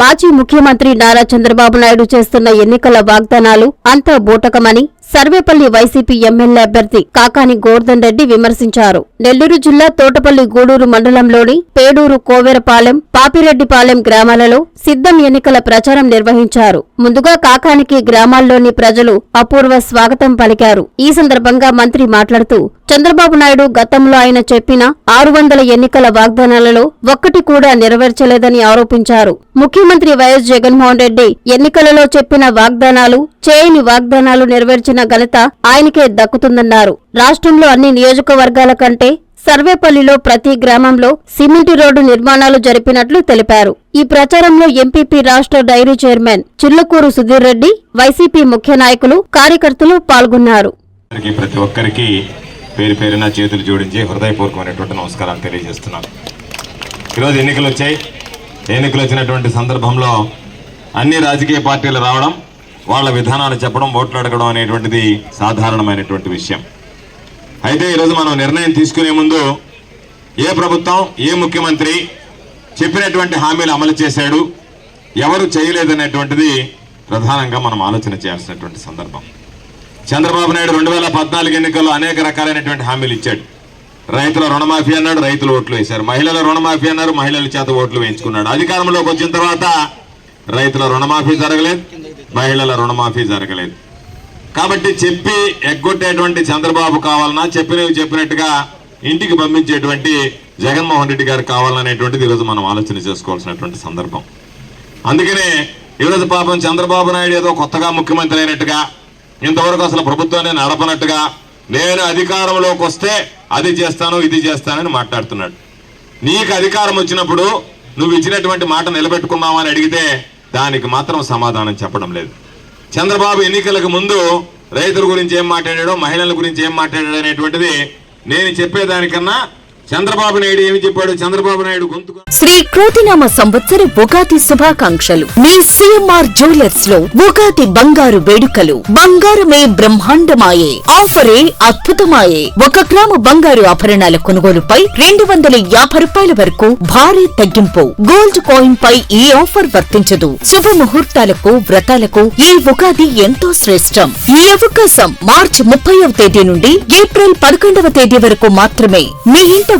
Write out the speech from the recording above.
మాజీ ముఖ్యమంత్రి నారా చంద్రబాబు నాయుడు చేస్తున్న ఎన్నికల వాగ్దానాలు అంతా బూటకమని సర్వేపల్లి వైసీపీ ఎమ్మెల్యే అభ్యర్థి కాకాని గోర్ధన్ రెడ్డి విమర్శించారు. నెల్లూరు జిల్లా తోటపల్లి గూడూరు మండలంలోని పేడూరు కోవెరపాలెం పాపిరెడ్డిపాలెం గ్రామాలలో సిద్ధం ఎన్నికల ప్రచారం నిర్వహించారు. ముందుగా కాకానికి గ్రామాల్లోని ప్రజలు అపూర్వ స్వాగతం పలికారు. ఈ సందర్భంగా మంత్రి మాట్లాడుతూ చంద్రబాబు నాయుడు గతంలో ఆయన చెప్పిన ఆరు వందల ఎన్నికల వాగ్దానాలలో ఒక్కటి కూడా నెరవేర్చలేదని ఆరోపించారు. ముఖ్యమంత్రి వైఎస్ జగన్మోహన్ రెడ్డి ఎన్నికలలో చెప్పిన వాగ్దానాలు చేయని వాగ్దానాలు నెరవేర్చిన ఘనత ఆయనకే దక్కుతుందన్నారు. రాష్ట్రంలో అన్ని నియోజకవర్గాల కంటే సర్వేపల్లిలో ప్రతి గ్రామంలో సిమెంటు రోడ్డు నిర్మాణాలు జరిపినట్లు తెలిపారు. ఈ ప్రచారంలో ఎంపీపీ రాష్ట్ర dairy chairman Chillakuru Sudheer Reddy YCP ముఖ్య నాయకులు కార్యకర్తలు పాల్గొన్నారు. ప్రతి ఒక్కరికి పేరు పేరున చేతులు జోడించి హృదయపూర్వకమైనటువంటి నమస్కారాలు తెలియజేస్తున్నాను. ఈరోజు ఎన్నికలు వచ్చాయి. ఎన్నికలు వచ్చినటువంటి సందర్భంలో అన్ని రాజకీయ పార్టీలు రావడం వాళ్ళ విధానాలు చెప్పడం ఓట్లు అడగడం అనేటువంటిది సాధారణమైనటువంటి విషయం. అయితే ఈరోజు మనం నిర్ణయం తీసుకునే ముందు ఏ ప్రభుత్వం ఏ ముఖ్యమంత్రి చెప్పినటువంటి హామీలు అమలు చేశాడు ఎవరు చేయలేదనేటువంటిది ప్రధానంగా మనం ఆలోచన చేయాల్సినటువంటి సందర్భం. చంద్రబాబు నాయుడు రెండు వేల పద్నాలుగు ఎన్నికల్లో అనేక రకాలైనటువంటి హామీలు ఇచ్చాడు. రైతుల రుణమాఫీ అన్నాడు రైతులు ఓట్లు వేశారు. మహిళల రుణమాఫీ అన్నారు మహిళల చేత ఓట్లు వేయించుకున్నాడు. అధికారంలోకి వచ్చిన తర్వాత రైతుల రుణమాఫీ జరగలేదు. మహిళల రుణమాఫీ జరగలేదు. కాబట్టి చెప్పి ఎగ్గొట్టేటువంటి చంద్రబాబు కావాలన్నా చెప్పినవి చెప్పినట్టుగా ఇంటికి పంపించేటువంటి జగన్మోహన్ రెడ్డి గారు కావాలనేటువంటిది ఈరోజు మనం ఆలోచన చేసుకోవాల్సినటువంటి సందర్భం. అందుకనే ఈరోజు పాపం చంద్రబాబు నాయుడు ఏదో కొత్తగా ముఖ్యమంత్రి అయినట్టుగా ఇంతవరకు అసలు ప్రభుత్వాన్ని నడపనట్టుగా నేను అధికారంలోకి వస్తే అది చేస్తాను ఇది చేస్తానని మాట్లాడుతున్నాడు. నీకు అధికారం వచ్చినప్పుడు నువ్వు ఇచ్చినటువంటి మాట నిలబెట్టుకున్నావని అడిగితే దానికి మాత్రం సమాధానం చెప్పడం లేదు. చంద్రబాబు ఎన్నికలకు ముందు రైతుల గురించి ఏం మాట్లాడాడో మహిళల గురించి ఏం మాట్లాడాడు అనేటువంటిది నేను చెప్పేదానికన్నా చంద్రబాబు నాయుడు ఏమి చెప్పాడు? చంద్రబాబు నాయుడు గొంతు శ్రీ క్రోతినామ సంవత్సర ఉగాది శుభాకాంక్షలు. మీ సిఎంఆర్ జ్యువెలర్స్లో ఉగాది బంగారు వేడుకలు. బంగారమే బ్రహ్మాండమాయే. ఆఫరే అద్భుతమాయే. ఒక గ్రాము బంగారు ఆభరణాల కొనుగోలుపై రెండు వందల యాభై రూపాయల వరకు భారీ తగ్గింపు. గోల్డ్ కాయిన్ పై ఈ ఆఫర్ వర్తించదు. శుభ ముహూర్తాలకు వ్రతాలకు ఈ ఉగాది ఎంతో శ్రేష్టం. ఈ అవకాశం మార్చి ముప్పైవ తేదీ నుండి ఏప్రిల్ పదకొండవ తేదీ వరకు మాత్రమే. మీ ఇంట